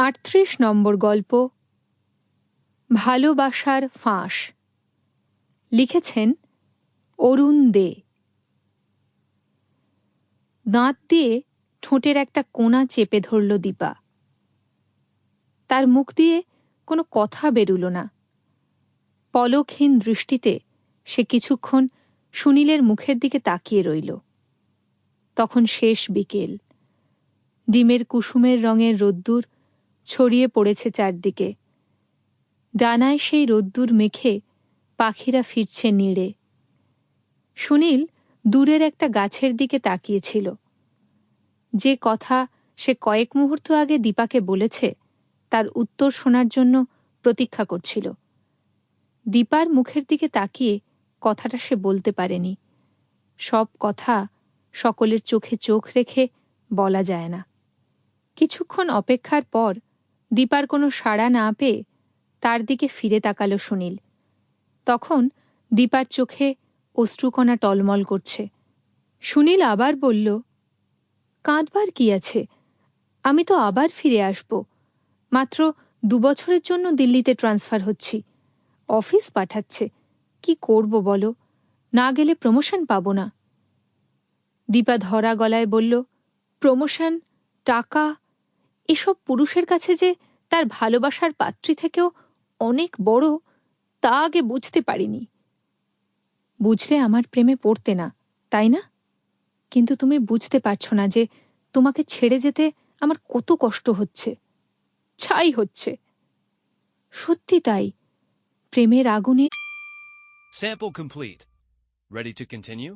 আটত্রিশ নম্বর গল্প, ভালোবাসার ফাঁস। লিখেছেন অরুণ দে। দাঁত দিয়ে ঠোঁটের একটা কোণা চেপে ধরল দীপা। তার মুখ দিয়ে কোনো কথা বেরুল না। পলকহীন দৃষ্টিতে সে কিছুক্ষণ সুনীলের মুখের দিকে তাকিয়ে রইল। তখন শেষ বিকেল। ডিমের কুসুমের রঙের রোদ্দুর ছড়িয়ে পড়েছে চারদিকে। ডানায় সেই রোদ্দুর মেখে পাখিরা ফিরছে নিড়ে। সুনীল দূরের একটা গাছের দিকে তাকিয়েছিল। যে কথা সে কয়েক মুহূর্ত আগে দীপাকে বলেছে, তার উত্তর শোনার জন্য প্রতীক্ষা করছিল। দীপার মুখের দিকে তাকিয়ে কথাটা সে বলতে পারেনি। সব কথা সকলের চোখে চোখ রেখে বলা যায় না। কিছুক্ষণ অপেক্ষার পর দীপার কোনো সাড়া না পেয়ে তার দিকে ফিরে তাকালো সুনীল। তখন দীপার চোখে অশ্রুকণা টলমল করছে। সুনীল আবার বলল, কাঁদবার কি আছে? আমি তো আবার ফিরে আসব। মাত্র দুবছরের জন্য দিল্লিতে ট্রান্সফার হচ্ছি। অফিস পাঠাচ্ছে। কি করব বলো? না গেলে প্রমোশন পাব না। দীপা ধরা গলায় বলল, প্রমোশন, টাকা এসব পুরুষের কাছে যে তার ভালোবাসার পাত্রী থেকেও অনেক বড়, তা আগে বুঝতে পারিনি বুঝলে আমার প্রেমে পড়তে না, তাই না কিন্তু তুমি বুঝতে পারছ না যে তোমাকে ছেড়ে যেতে আমার কত কষ্ট হচ্ছে, ছাই হচ্ছে সত্যি তাই, প্রেমের আগুনে Sample complete. Ready to continue?